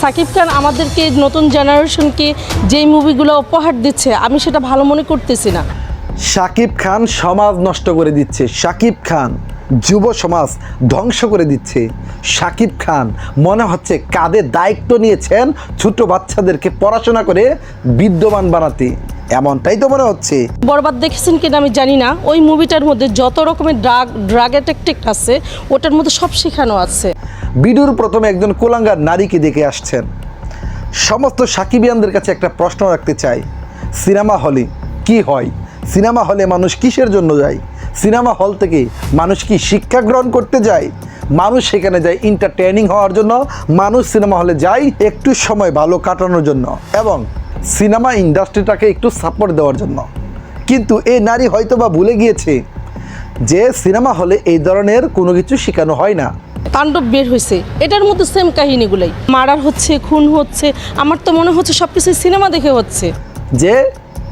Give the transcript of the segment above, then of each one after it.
সাকিব খান আমাদেরকে নতুন জেনারেশনকে যেই মুভিগুলো উপহার দিচ্ছে, আমি সেটা ভালো মনে করতেছি না। সাকিব খান সমাজ নষ্ট করে দিচ্ছে। সাকিব খান যুব সমাজ ধ্বংস করে দিচ্ছে। সাকিব খান মনে হচ্ছে কাদের দায়িত্ব নিয়েছেন ছোট বাচ্চাদেরকে পড়াশোনা করে বিদ্যমান বানাতে। এমনটাই তো মনে হচ্ছে। বরবাদ দেখেছেন কিনা আমি জানি না। ওই মুভিটার মধ্যে যত রকমের ড্রাগ ড্রাগ অ্যাটেক্টিক আছে ওটার মধ্যে সব শেখানো আছে। বিডুর প্রথমে একজন কুলাঙ্গার নারীকে দেখে আসছেন। সমস্ত সাকিবিয়ানদের কাছে একটা প্রশ্ন রাখতে চাই। সিনেমা হলে কি হয়? সিনেমা হলে মানুষ কিসের জন্য যায়? সিনেমা হল থেকে মানুষ কি শিক্ষা গ্রহণ করতে যায়? মানুষ সেখানে যায় এন্টারটেনিং হওয়ার জন্য। মানুষ সিনেমা হলে যায় একটু সময় ভালো কাটানোর জন্য। এবং সিনেমা ইন্ডাস্ট্রিটাকে একটু সাপোর্ট দেওয়ার জন্য। কিন্তু এই নারী হয়তো বা ভুলে গিয়েছে যে সিনেমা হলে এই ধরনের কোনো কিছু শেখানো হয় না। তাণ্ডব বের হয়েছে। এটার মধ্যে সেম কাহিনীগুলাই। মারার হচ্ছে খুন হচ্ছে আমার তো মনে হচ্ছে সব কিছু সিনেমা দেখে হচ্ছে। যে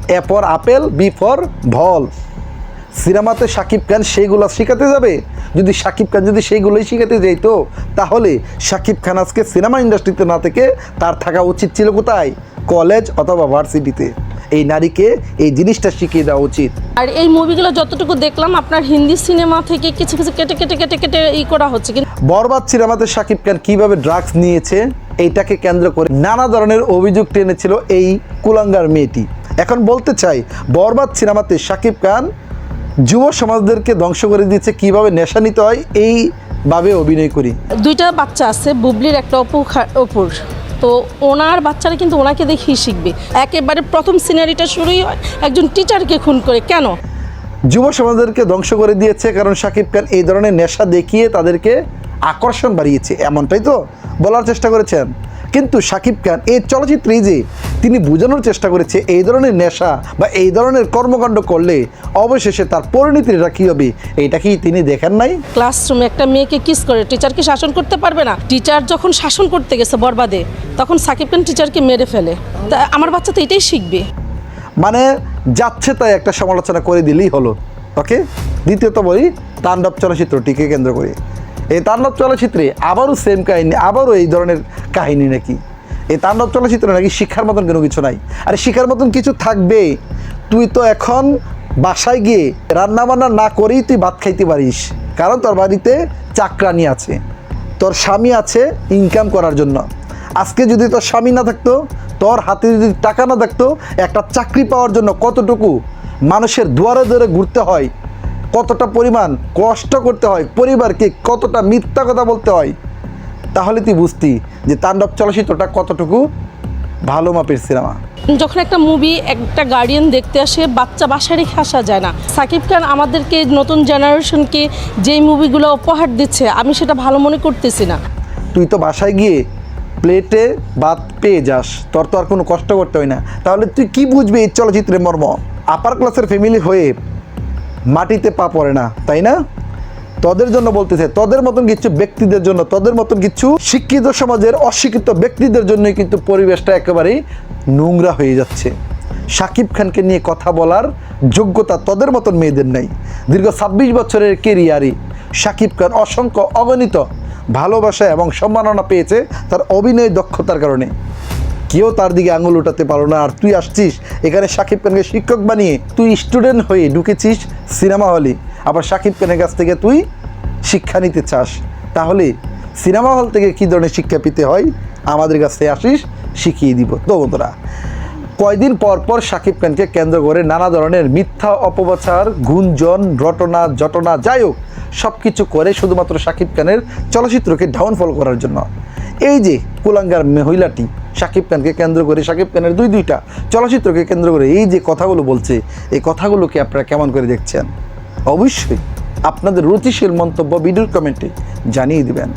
A for apple B for ball. সিনেমাতে শাকিব খান সেইগুলো শেখাতে যাবে? যদি শাকিব খান যদি সেইগুলোই শেখাতে যাইতো তাহলে শাকিব খান আজকে সিনেমা ইন্ডাস্ট্রিতে না থেকে তার থাকা উচিত ছিল কোথায়? কলেজ অথবা ভার্সিটিতে। এই নারীকে এই জিনিসটা শিখিয়ে দেওয়া উচিত। আর এই মুভিগুলো যতটুকু দেখলাম আপনার হিন্দি সিনেমা থেকে কিছু কিছু কেটে কেটে কেটে কেটে ই করা হচ্ছে। কিন্তু বরবাদ সিনেমাতে শাকিব খান কীভাবে ড্রাগস নিয়েছে এইটাকে কেন্দ্র করে নানা ধরনের অভিযোগ টেনেছিল এই কুলাঙ্গার মেয়েটি। এখন বলতে চাই বরবাদ সিনেমাতে শাকিব খান যুব সমাজদেরকে ধ্বংস করে দিয়েছে কীভাবে নেশা নিতে হয় এইভাবে অভিনয় করি। দুইটা বাচ্চা আছে বুবলির একটা অপু অপুর। তো ওনার বাচ্চারা কিন্তু ওনাকে দেখেই শিখবে। একেবারে প্রথম সিনারিটা শুরুই হয়, একজন টিচারকে খুন করে। কেন? যুব সমাজদেরকে ধ্বংস করে দিয়েছে কারণ সাকিব খান এই ধরনের নেশা দেখিয়ে তাদেরকে আকর্ষণ বাড়িয়েছে। এমনটাই তো বলার চেষ্টা করেছেন। কিন্তু সাকিব খান এই চলচ্চিত্রেই যে তিনি বোঝানোর চেষ্টা করেছে এই ধরনের নেশা বা এই ধরনের কর্মকাণ্ড করলে অবশেষে তার পরিণতিটা কী হবে? এইটা কি তিনি দেখেন নাই? ক্লাসরুমে একটা মেয়েকে কিস করে টিচার কি শাসন করতে পারবে না? টিচার যখন শাসন করতে গেছে বরবাদে তখন সাকিব খান টিচারকে মেরে ফেলে। তা আমার বাচ্চা তো এটাই শিখবে। মানে যাচ্ছে তাই একটা সমালোচনা করে দিলেই হলো। ওকে? দ্বিতীয়ত বলি তাণ্ডব চলচ্চিত্রটিকে কেন্দ্র করে। এই তাণ্ডব চলচ্চিত্রে আবারও সেম কাহিনী আবারও এই ধরনের কাহিনী নাকি? এই তাণ্ডব চলচ্চিত্র নাকি শিক্ষার মতন কোনো কিছু নাই। আর শিক্ষার মতন কিছু থাকবে। তুই তো এখন বাসায় গিয়ে রান্না বান্না না করেই তুই ভাত খাইতে পারিস। কারণ তোর বাড়িতে চাকরানি আছে। তোর স্বামী আছে ইনকাম করার জন্য। আজকে যদি তোর স্বামী না থাকতো, তোর হাতে যদি টাকা না থাকতো, একটা চাকরি পাওয়ার জন্য কতটুকু মানুষের দুয়ারে দুয়ারে ঘুরতে হয়, কতটা পরিমাণ কষ্ট করতে হয়, পরিবারকে কতটা মিথ্যা কথা বলতে হয় তাহলে তুই বুঝতি যে তাণ্ডব চলচ্চিত্রটা কতটুকু ভালো মাপের সিনেমা। যখন একটা মুভি একটা গার্ডিয়ান দেখতে আসে বাচ্চা বাসায় রেখে আসা যায় না। সাকিব খান আমাদেরকে নতুন জেনারেশনকে যেই মুভিগুলো উপহার দিচ্ছে আমি সেটা ভালো মনে করতেছি না। তুই তো বাসায় গিয়ে প্লেটে ভাত পেয়ে যাস তোর তো আর কোনো কষ্ট করতে হয় না। তাহলে তুই কি বুঝবি এই চলচ্চিত্রের মর্ম? আপার ক্লাসের ফ্যামিলি হয়ে মাটিতে পা পড়ে না তাই না? তোদের জন্য বলতেছে, তোদের মতন কিছু ব্যক্তিদের জন্য, তোদের মতন কিছু শিক্ষিত সমাজের অশিক্ষিত ব্যক্তিদের জন্যই কিন্তু পরিবেশটা একেবারেই নোংরা হয়ে যাচ্ছে। শাকিব খানকে নিয়ে কথা বলার যোগ্যতা তোদের মতন মেয়েদের নেই। দীর্ঘ ছাব্বিশ বছরের কেরিয়ারে শাকিব খান অসংখ্য অগণিত ভালোবাসা এবং সম্মাননা পেয়েছে তার অভিনয় দক্ষতার কারণে। কেউ তার দিকে আঙুল উঠাতে পারো না, আর তুই আসছিস, এখানে শাকিব খানকে শিক্ষক বানিয়ে তুই স্টুডেন্ট হয়ে ঢুকেছিস সিনেমা হলে। আবার শাকিব খানের কাছ থেকে তুই শিক্ষা নিতে চাস, তাহলে সিনেমা হল থেকে কী ধরনের শিক্ষা পেতে হয়? আমাদের কাছে আসিস, শিখিয়ে দিব। তো বন্ধুরা, কয়দিন পর পর শাকিব খানকে কেন্দ্র করে নানা ধরনের মিথ্যা অপপ্রচার, গুঞ্জন, রটনা, জটনা, যাই হোক সব কিছু করে শুধুমাত্র শাকিব খানের চলচ্চিত্রকে ডাউনফল করার জন্য। এই যে কুলাঙ্গার মহিলাটি শাকিব খানকে কেন্দ্র করে শাকিব খানের দুই দুইটা চলচ্চিত্রকে কেন্দ্র করে এই যে কথাগুলো বলছে, এই কথাগুলোকে আপনারা কেমন করে দেখছেন? অবশ্যই আপনাদের রুচিশীল মন্তব্য ভিডিওর কমেন্টে জানিয়ে দিবেন।